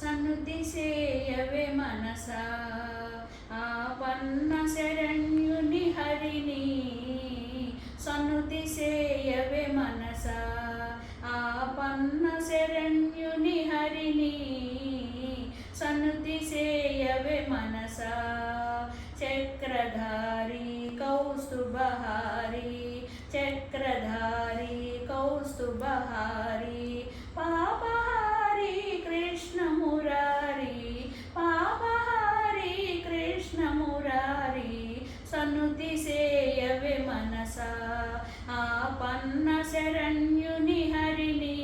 సన్నుతి సేయవే మనస ఆపన్న శరణ్యుని హరిని సన్నుతి సేయవే మనస ఆపన్న శరణ్యుని హరిని సన్నుతి సేయవే మనస. చక్రధారి కౌస్తుభహారి చక్రధారి కౌస్తుభహారి. ఆపన్న శరణ్యుని హరిని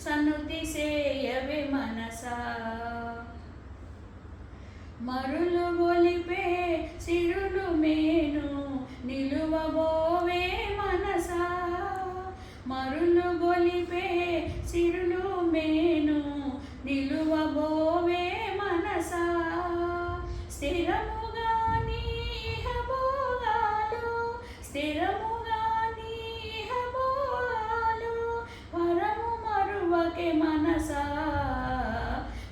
సనుతి సేయవే మనసా. మరులు గొలిపే సిరులు మేను నిలువబోవే మనసా. మరులు గొలిపే సిరులు మేను నిలువబోవే మనసా. స్థిరముగా నీహభోగాలు స్థిరముగా నీహభోగాలు మనసా.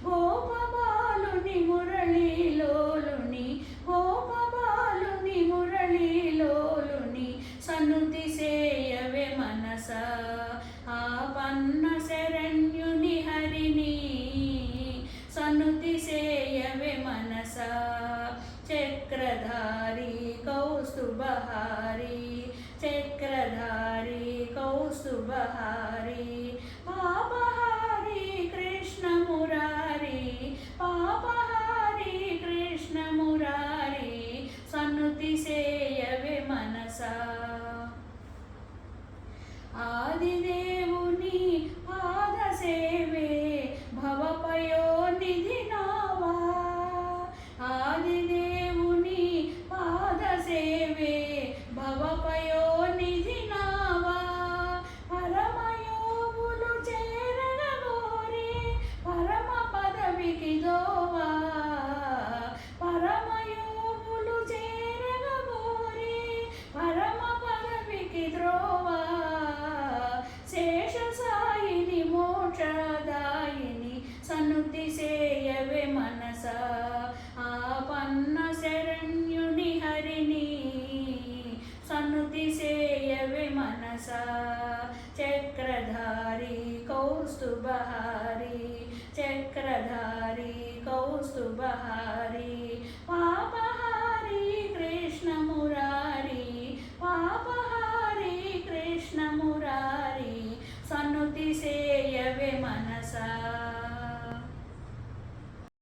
గోపబాలుని మురళీలోలుని గోపబాలుని మురళీలోలుని సన్నుతి సేయవే మనసా. ఆ పన్న శరణ్యుని హరిని సన్నుతి సేయవే మనసా. చక్రధారి కౌస్తుభహారి చక్రధారి కౌస్తుభహారి. పరమ పదవికి ద్రోవ. శేష సాయిని మోక్షదాయిని సన్నుతి సేయవే మనసా. ఆపన్న శరణ్యుని హరిని సన్నుతి సేయవే మనస. చక్రధారి కౌస్తుభహారి చక్రధారి కౌస్తుభహారి. sa